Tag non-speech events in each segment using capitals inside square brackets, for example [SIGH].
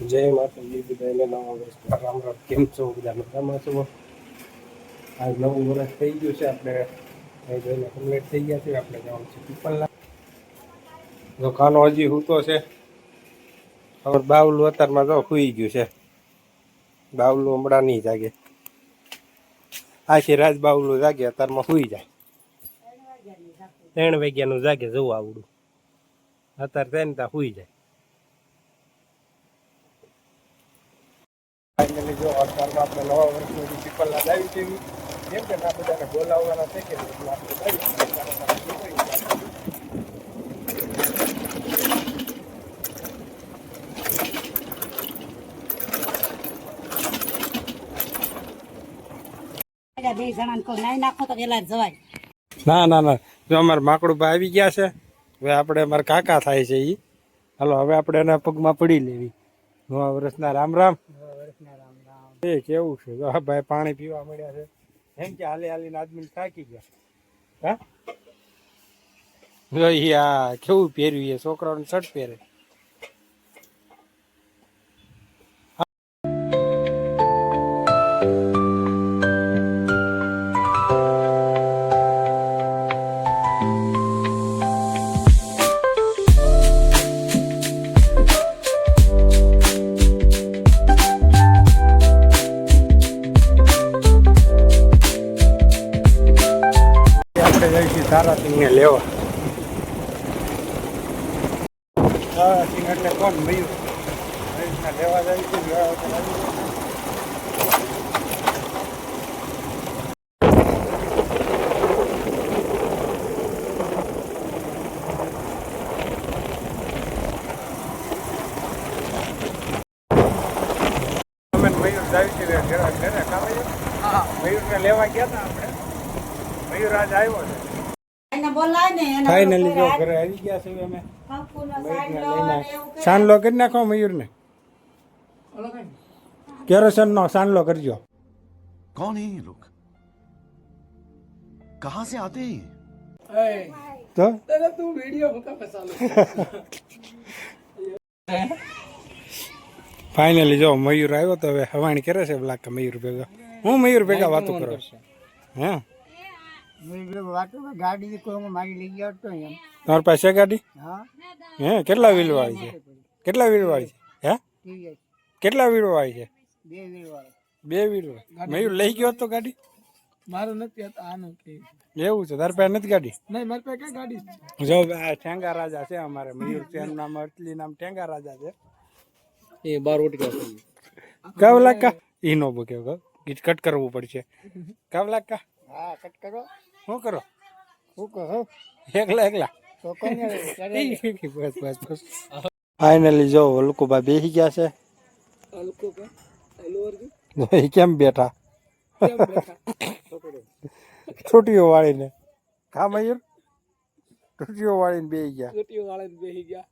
જય માતાજી બધાને નવા વર્ષ રામ રામ. કેમ છો બધા? મજામાં છો? આજ નવું વર્ષ થઈ ગયું છે, આપણે જોઈને કમ્પ્લીટ થઈ ગયા છે, આપણે જવાનું છે પીપલના. જો કાનો હજી સૂતો છે. હવે બાવલું અત્યારમાં તો સુઈ ગયું છે. બાવલું હમણાં નહીં જાગે. આખી રાત બાવલું જાગે, અત્યારમાં સુઈ જાય. ત્રણ વાગ્યાનું જાગે, જવું આવડું. અત્યારે તેને ત્યાં સુઈ જાય. ફાઇનલી જો અત્યારમાં આપણે નવા વર્ષની પીપલના લાવી છે કેમ કે આ બધાને બોલાવવાના છે કે એટલે આપણે લાવી બે જણાને કહું નાઈ નાખો તો પેલા જવાય. ના ના ના. જો અમારા માકડું ભાઈ આવી ગયા છે હવે આપણે અમારા કાકા થાય છે એ હાલો હવે આપણે એના પગમાં પડી લેવી. નવા વર્ષના રામ રામ. એ કેવું છે? આ ભાઈ પાણી પીવા મળ્યા છે. એમ કે હાલી હાલીને આદમી થાકી ગયા. હા? આ કેવું પહેર્યું એ? છોકરાઓને શર્ટ પહેરે. આપણે જઈશું તારાસિંહને લેવા તારાસિંહ એટલે કોણ મયુર મયુરને લેવા જઈશું લેવા વગર આવી જાય. અમે ને મયુર જાય છે ઘરે ઘરે કામ મયુરને લેવા ગયા હતા આપણે મયુર આજ આવ્યો છે એને બોલાય ને એને ફાઇનલી જો. ઘરે આવી ગયા છે અમે. સાંડલો કરી નાખો મયુરને. કેરોસન નો સાંડલો કરજો. કોણ હે લોક કહા સે આતે તો? તું વિડિયો મુકા ફસા ફાઇનલી જો મયુર આવ્યો તો હવે હવાણી કરે છે બ્લાક મયુર ભેગા. હું મયુર ભેગા વાતો કરો હે? ગાડી કોઈ મારી લઈ ગયો તો એમ. તમારી પાસે છે ગાડી? હા. હે કેટલા વ્હીલ વાળી છે? કેટલા વ્હીલ વાળી છે? હે? કેટલા વ્હીલ વાળી છે? બે વીર બે વ્હીલ મયુર લઈ ગયો તો ગાડી? મારું નથી આનું કે એવું છે? તારી પાસે નથી ગાડી? નહીં મારી પાસે કઈ ગાડી જો આ ઠેંગા રાજા છે અમારે મયુર છે એનું નામ અટલી નામ ઠેંગા રાજા છે. એ બાર ઓટકા કાવલા કા ઈનો બકે ગીત કટ કરવું પડશે. કાવલા કા હા કટ કરો. શું કરો? શું કહો? એકલા એકલા. તો [LAUGHS] બસ બસ બસ. ફાઇનલી જો વલ્કુભાઈ બેસી ગયા છે. કેમ બેઠા? છૂટીઓ વાળીને. કા મયુર? ટૂટીઓ વાળીને બેસી ગયા. ટૂટીઓ વાળીને બેસી ગયા.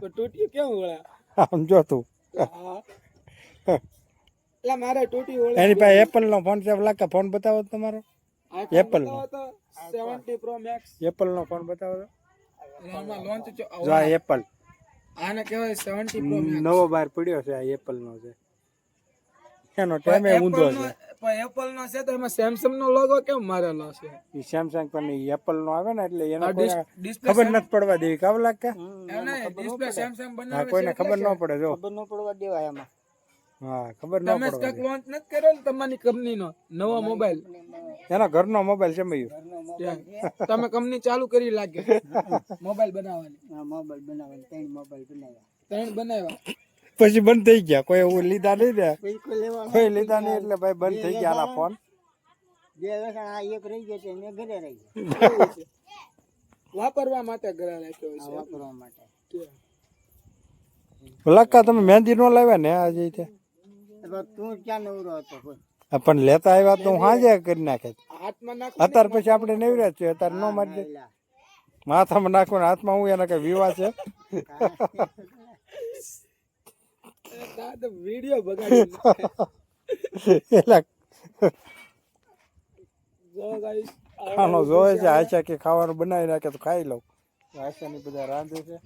તો ટોટીઓ કેમ વળ્યા? આમ જો તું. એટલે મારે ટૂટી એની પાસે એપલ નો ફોન છે લાગે ફોન બતાવો તમારો. Apple નો. તો. 70 પ્રો મેક્સ એપલ નો ફોન બતાવો તો. આમાં લોન્ચ જો એપલ આને કહેવાય 70 પ્રો મેક્સ નવો બહાર પડ્યો છે આ એપલ નો છે. એનો ટાઈમે ઊંધો છે. પણ એપલ નો છે તો એમાં સેમસંગ નો લોગો કેમ મારેલો છે? એ સેમસંગ પણ એપલ નો આવે ને એટલે એને ખબર નથી પડવા દેવી. કાવ લાગે એને ડિસ્પ્લે સેમસંગ બનાવે કોઈને ખબર ન પડે જો. ખબર ન પડવા દેવાય એમાં હા ખબર ન તમે પડવા લોન્ચ નથી કર્યો ને તમારી કંપની નો? નવો મોબાઈલ એના ઘર ઘરનો મોબાઈલ છે મયુર. તમે કંપની ચાલુ કરી લાગે. મોબાઈલ બનાવવાની. મોબાઈલ બનાવવાની. ત્રણ મોબાઈલ બનાવ્યા. ત્રણ બનાવ્યા. પછી બંધ થઈ ગયા. કોઈ એવું લીધા નહીં ને કોઈ લીધા નહીં એટલે ભાઈ બંધ થઈ ગયા આના ફોન બે વર્ષ આ એક રહી ગયો છે મેં ઘરે રહી ગયો. વાપરવા માટે ઘરે રાખ્યો છે. વાપરવા માટે. લક્કા તમે મહેંદી નો લાવ્યા ને આજે રીતે? તું ક્યાં નવરો હતો પણ લેતા આવ્યા તો હાજે કરી નાખે. અત્યાર પછી આપણે નેવર્યા જ છે અત્યારે ન મારી માથામાં નાખો ને હાથમાં હું એના કઈ વિવાહ છે? વીડિયો બગાડી એટલે ખાનો જોવે છે આશા કે ખાવાનું બનાવી નાખે તો ખાઈ લઉં. આશાની બધા રાંધે છે.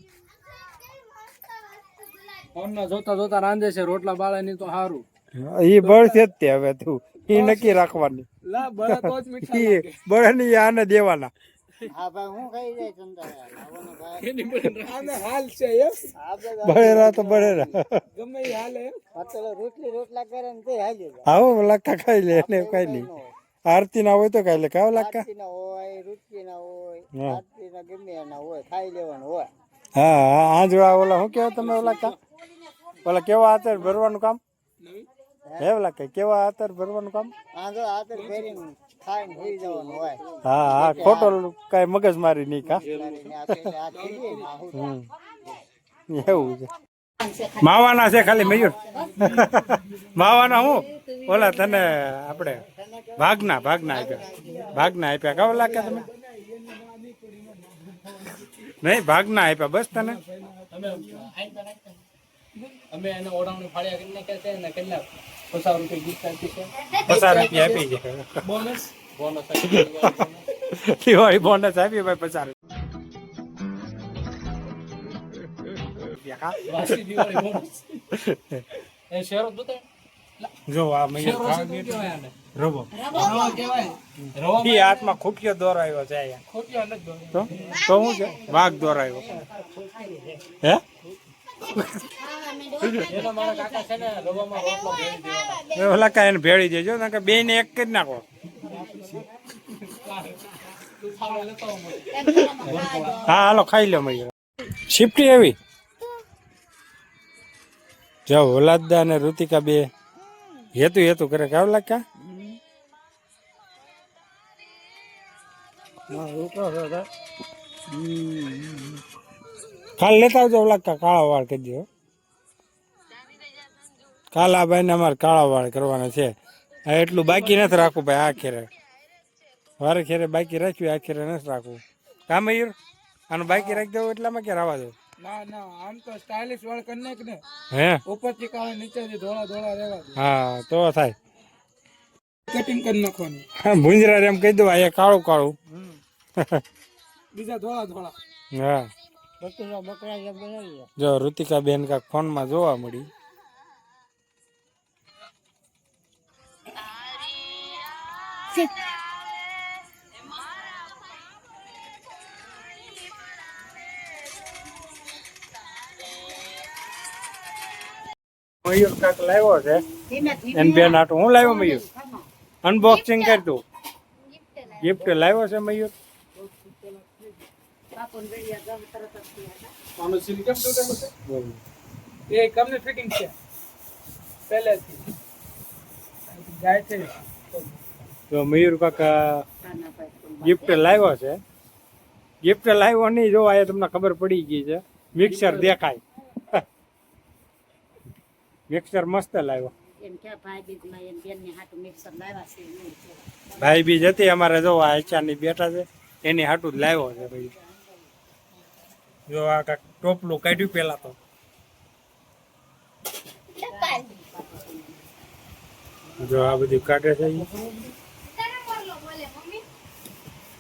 ફોન જોતા જોતા રાંધે છે રોટલા બાળે ની તો સારું એ છે જ તે હવે તું. એ નક્કી રાખવાની. લા બળે તો જ મીઠા આને દેવાના. બળે આને ને કઈ નહીં આરતી ના હોય તો ખાઈ લે. કાવ લાગતા? હોય રૂચી ના હોય હા. આરતી ના હોય ખાઈ લેવાનું હોય. હા હા જો ઓલા શું કેવા તમે ઓલા કા? ઓલા કેવા આતર ભરવાનું કામ? હે ઓલા કઈ કેવા આતર ભરવાનું કામ? આંધળો આતર ફેરીને ખાઈને હોઈ જવાનું હોય. હા હા ખોટો કઈ મગજ મારી નહીં કા. એવું છે. માવાના છે ખાલી મયુર. માવાના હું? ઓલા તને આપણે ભાગના ભાગના આપ્યા. ભાગના આપ્યા કાવ લાગે તમે? નહીં ભાગના આપ્યા બસ તને. અમે એને ઓળાવણી ફાળ્યા કરીને કે છે ને કેટલા પચાસ રૂપિયા ગીત આપી છે. પચાસ રૂપિયા આપી છે. બોનસ બોનસ દિવાળી બોનસ આપી ભાઈ પચાસ રૂપિયા. વાસી દિવાળી બોનસ [LAUGHS] એ શેરો દૂધ જો આ રવો. હાથમાં ખૂટ્યો દોરાયો છે તો? શું છે? વાઘ દોરાયો હે? ઓલા કાંઈ એને ભેળી દેજો, ને કે બે ને એક કરી નાખો. હા, હાલો, ખાઈ લો મયુર. શિફ્ટી એવી જો ઓલાદા અને ઋતિકા બે. હેતુ હેતુ કરે કાવ લાગ્યા? કાલ લેતા આવજો, ઓલા કાળા વાળ કરી દો કાલ આ ભાઈને અમારે કાળા વાળ કરવાના છે. આ એટલું બાકી નથી રાખવું ભાઈ આ ખેરે. વારે ખેરે બાકી રાખ્યું આ ખેરે નથી રાખવું. કા મયુર આનું બાકી રાખી દઉં એટલામાં કે રાવા દઉં ના ના આમ તો સ્ટાઇલિશ વાળ કરી નાખ ને. હે? ઉપરથી કાળા નીચેથી ધોળા ધોળા રહેવા હા તો થાય. કટિંગ કરી નાખવાની. હા, ભુંજરા એમ કહી દઉં આ કાળું કાળું. બીજા ધોળા ધોળા. હા. જે ઋતિકા બેન કાંક ફોનમાં જોવા મળી. મયુર કાક લાવ્યો છે. એન બેન હું લાવ્યો મયુર? અનબોક્સિંગ કર તું ગિફ્ટ લાવ્યો છે મયુર? છે? એ કમને ફિટિંગ છે. પહેલેથી. જાય છે. જો મયુર કાકા ગિફ્ટ લાવ્યો છે. ગિફ્ટ લાવ્યો નહીં જો આ તમને ખબર પડી ગઈ છે. મિક્સર દેખાય. [LAUGHS] મિક્સર મસ્ત લાવ્યો. ભાઈ બીજ જતી અમારે જો આ આચારની બેઠા છે એની હાટું જ લાવ્યો છે ભાઈ. જો આ કાંક ટોપલું કાઢ્યું પેલા તો. જો આ બધું કાઢે છે.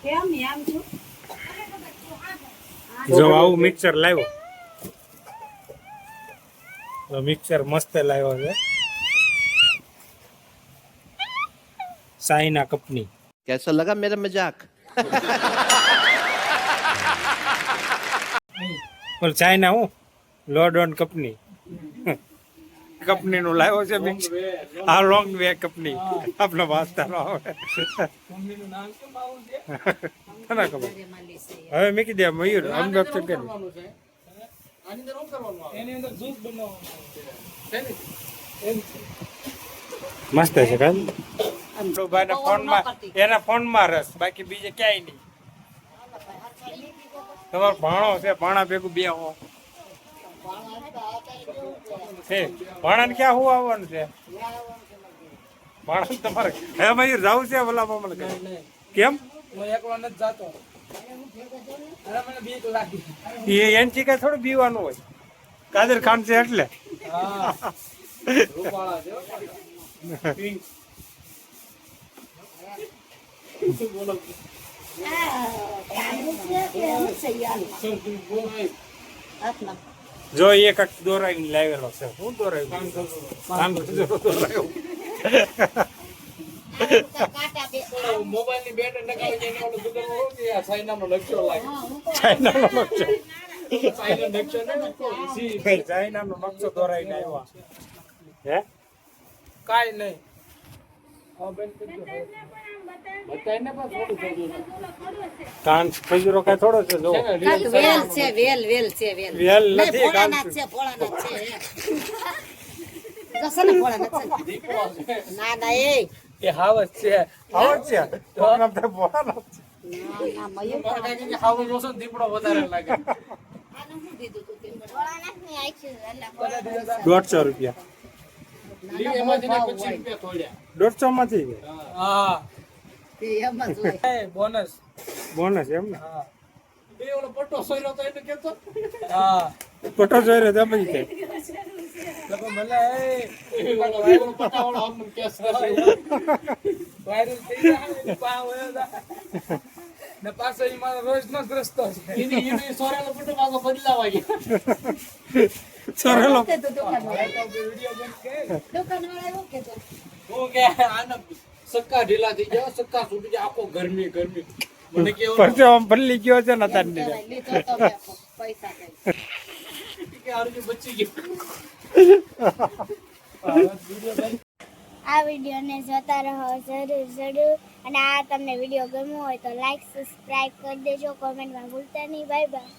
કેમ એમ છું? જો આવું મિક્સર લાવ્યો. તો મિક્સર મસ્ત લાવ્યો છે. સાઈના કંપની. કેસો લગા મેરા મજાક? પણ ચાઇના હું? Lord on company. કંપની નું લાવ્યો છે મિક્સ. આ લોંગ વે કંપની આપણે વાંચતા ન આવે ખબર? હવે મૂકી દે મયુર અનબોક્સિંગ કરી કરવાનું છે? આની અંદર શું કરવાનું આવે? એની અંદર જ્યુસ બનાવવાનું છે. ને એમ છે. મસ્ત છે કાલ ભાઈ ફોનમાં એના ફોનમાં રસ બાકી બીજે ક્યાંય નહીં. તમારો ભાણો છે ભાણા ભેગું બે હો. ભાણાને ક્યાં હું આવવાનું છે? ભાણન તમારે હે મયુર જવું છે ભલા મને કેમ? હું એકલો નથી જાતો. અરે મને બીક લાગી. એ એનથી કઈ થોડું પીવાનું હોય. કાદર ખાન છે એટલે. બોલો? જો એ કાંક દોરાવીને લાવેલો છે. શું દોરાવ્યું? કાન દોરાવ્યો મોબાઈલની બેટરી નખાવી જઈને ઓલો દુકાન હોય ને આ ચાઇનાનો નકશો લાગે? હા, હું દોરાઈ ચાઇનાનો નકશો ચાઇના નકશો ને નકશો સી નકશો દોરાવીને આવ્યા. હે? કાઈ નહીં. હા બેન કાન ખજૂરો કાંઈ થોડો છે જો. વેલ છે. વેલ વેલ છે વેલ. વેલ નથી કાન છે ભોળાનાથ છે એમ. જશે છે. ના ના એ. એ હાવસ છે. આવડ છે? પ્રોગ્રામ તો બોલાનો ના ના મયુર મારા હાવસ ઓછો દીપડો વધારે લાગે. આનું શું દીધું તું તે? દોઢસો રૂપિયા. લીવ એમાંથી ને પચીસ રૂપિયા થોડ્યા. દોઢસો માંથી હા. તે બોનસ બોનસ [LAUGHS] એમ ને? હા. બે ઓલો પટ્ટો સોયરો તો એને કેતો [LAUGHS] હા. પટો જોઈ રહ્યો તમે કે. લોકો મને એ ઓલો વાયરલ પટ્ટાવાળો આમ કેસ કરશે. વાયરલ થઈ જાય ને પા હોય ને પાછો મારો રોજનો જ રસ્તો છે. એની એની સોરેલો પટ્ટો પાછો બદલાવા ગયો સોરેલો તો એવું. હું કે આના સક્કા ઢીલા થઈ ગયા સક્કા છૂટી જાય આખો ગરમી ગરમી. મને કેવો ઓલો પરસે આમ ભલ્લી ગયો છે ને તારી જરા લીધો તો મેં પૈસા કે અર્જુન બચી ગયો આ વિડીયોને જોતા રહો જરૂર જરૂર. અને આ તમને વીડિયો ગમ્યો હોય તો લાઈક સબસ્ક્રાઇબ કરી દેજો. કોમેન્ટમાં ભૂલતા નહીં. Bye bye